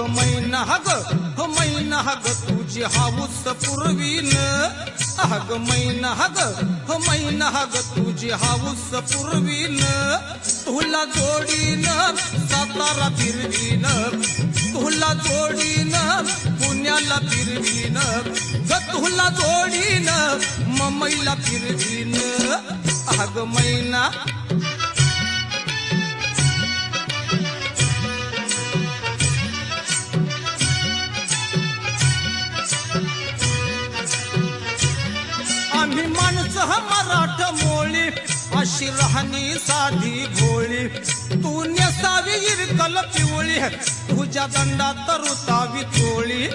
मैना हग ह मैना हग तुझी हाऊस पुरवीन. अग मैना हग ह मैना हग तुझी हाऊस पुरवीन. तुला जोडीन सातारा फिरवीन. तुला जोडीन पुण्याला फिरवीन. ग तुला जोडीन ममईला फिरवीन. अग मैना माणसं मराठ मोळी अशी राहणी साधी भोळी तू नेसावी इरकल पिवळी तुझ्या दंडात रुतावी चोळी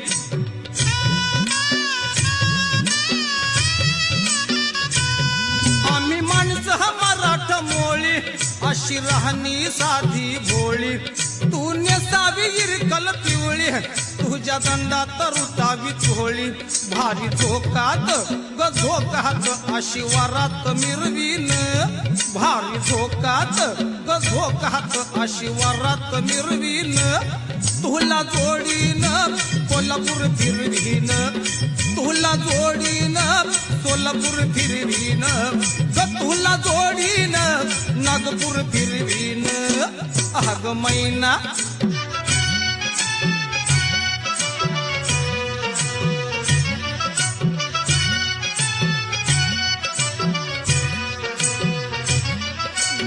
आम्ही माणसं मराठ मोळी अशी राहणी साधी भोळी तू नेसावी इरकल पिवळी तुझ्या दंडात रुतावी चोळी भारी चोकात झोकाच आशिवारात मिरवीन. भारी झोकात ग झोकाच आशिवारात मिरवीन. तुला जोडीन कोल्हापूर फिरवीन. तुला जोडीन सोलापूर फिरवीन. ग तुला जोडीन नागपूर फिरवीन. अग मैना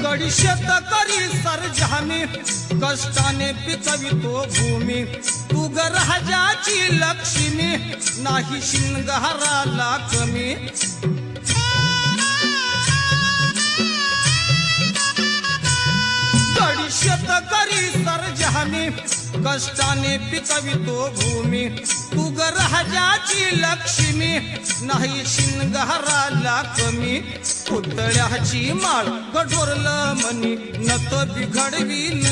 गडी शेतकरी सरजामी कष्टाने पिकवितो भूमी. तू राजाची लक्ष्मी. नाही शिंगहाराला कमी. कष्टाने पिकवितो भूमी. तू राजाची लक्ष्मी नाही शिंगाराला कमी. पुतळ्याची माळ गडोरलं मनी नत बिघडवीन.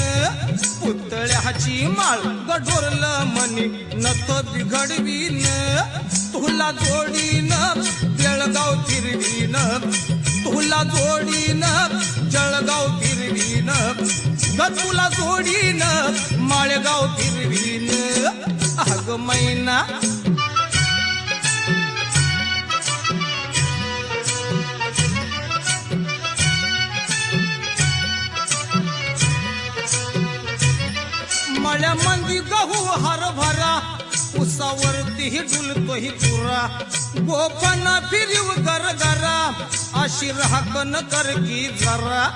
पुतळ्याची माळ गडोरलं मनी नत बिघडवीन. तुला जोडीन बेळगाव फिरवीन. तुला जोडीन जळगाव फिरवीन. ग तुला जोडीन माळगाव फिरवीन अग मैना. मळ्यामंदी गहू हरभरा उसावरती डुलतोही तुरा गोपन गर गरगरा अशी राखण कर की जरा.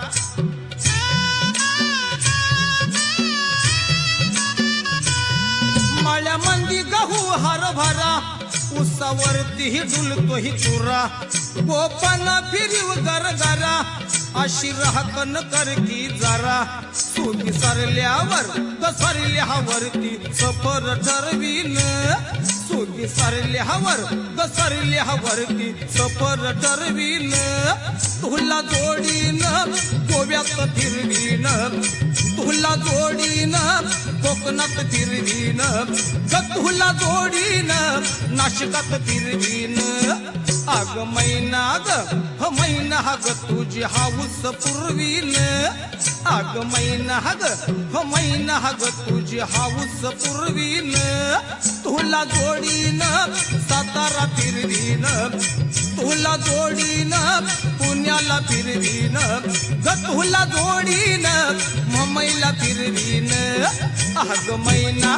उसावरती डुलतोही चुरा. गोपन फिरीव गरगरा अशी राहकन कर की जरा. सुखी सरल्यावर घसरल्यावरती सफर ठरवीन. सुखी सरल्यावर घसरल्यावरती सफर ठरवीन. तुला जोडीन गोव्यात फिरवीन. तुला जोडीन कोकणात फिरवीन गतहुला जोडीन नाशिकात फिरवीन आग मैना ग ह मैना हग तुझी हाऊस पुरवीन. आग मैना ग ह मैना हग तुझी हाऊस पुरवीन. तुला जोडीन सातारा फिरवीन. तुला जोडीन पुण्याला फिरवीन. गतहुला जोडीन मुंबईला फिरवीन. अग मैना